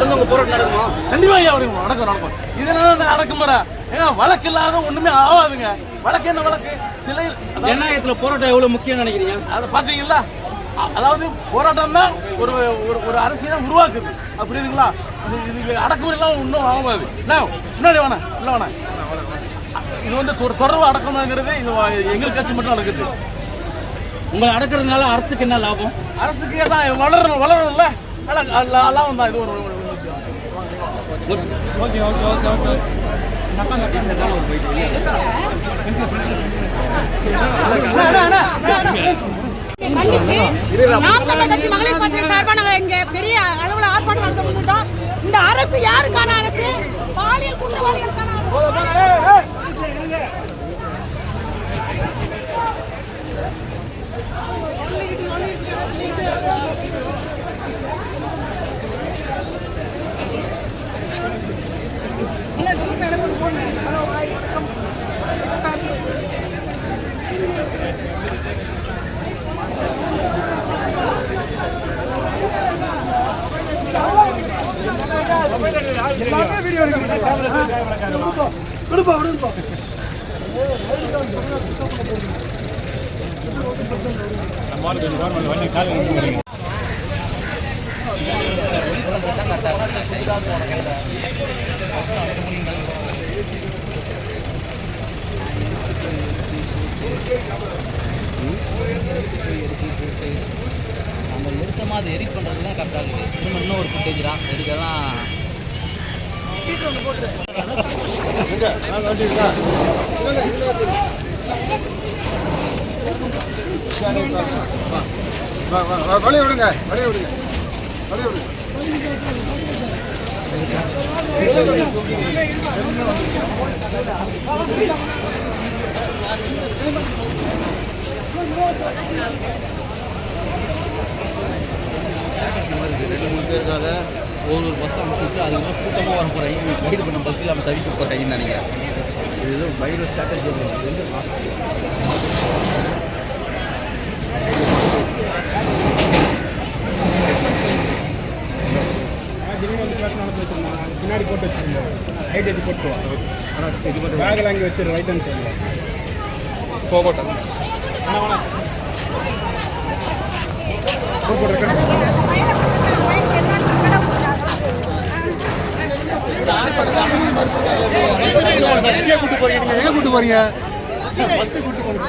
தொடர்ந்து உங்க போராட்டம் நடக்குமா? கண்டிப்பா ஐயா வருங்க நடக்கும் நடக்கும் இதனால நான் அடக்குமுறை ஏங்க வழக்கு இல்லாத ஒண்ணுமே ஆகாதுங்க வழக்கு என்ன வழக்கு? சிலை ஜனநாயகத்துல போராட்டம் எவ்வளவு முக்கியம் நினைக்கிறீங்க? அதை பார்த்தீங்களா அ- அதாவது போராட்டம் தான் ஒரு ஒரு ஒரு அரசியலை உருவாக்குது. அது புரியுதுங்களா? இது இது அடக்குமுறைலாம் இன்னும் ஆகாது. என்ன? முன்னாடி வேணாம் இல்லை வேணாம் இது வந்து தொடர்பு அடக்கணுங்கிறது இது எங்கள் கட்சி மட்டும் நடக்குது. உங்களை அடக்குறதுனால அரசுக்கு என்ன லாபம்? அரசுக்கே தான் வளரணும் வளரணும்ல? எல்லாம் தான். இது ஒரு. Okay okay okay. ஓகே மகளிர் பசங்க சார்பா நாங்க பெரிய அளவில் ஆர்ப்பாட்டம் நடத்த முன்னிட்டோம் இந்த அரசு யாருக்கான அரசு பாலியல் குற்றவாளிகளுக்கான அரசு நம்ம நிறுத்தமாக அதை எடிட் பண்ணுறது தான் கரெக்டாக இருக்குது. இன்னும் ஒரு ஃபுட்டேஜ் தான். இதுக்கெல்லாம் வழிய விடுங்க வழிய விடுங்க வழிய விடுங்க ரெண்டு மூணு பேருக்காக ஒரு ஒரு பஸ் அமைச்சிட்டு அதுக்கப்புறம் கூட்டமாக வர போகிறாங்க கைடு பண்ண பஸ் இல்லாமல் தவிக்க போகிறாங்கன்னு நினைக்கிறேன். இது ஏதோ வைரஸ் ஸ்ட்ராட்டஜி வந்து பின்னாடி போட்டு வச்சுருந்தேன் ரைட் எது போட்டு ஆனால் பேக்கில் அங்கே வச்சிரு ரைட் ஹேண்ட் சைடில் போகட்டும் ஆனால் போட்டு எங்கே கூட்டு போறீங்க. நீங்க எங்கே கூட்டு போறீங்க? பஸ்ஸு கூட்டு போறீங்க?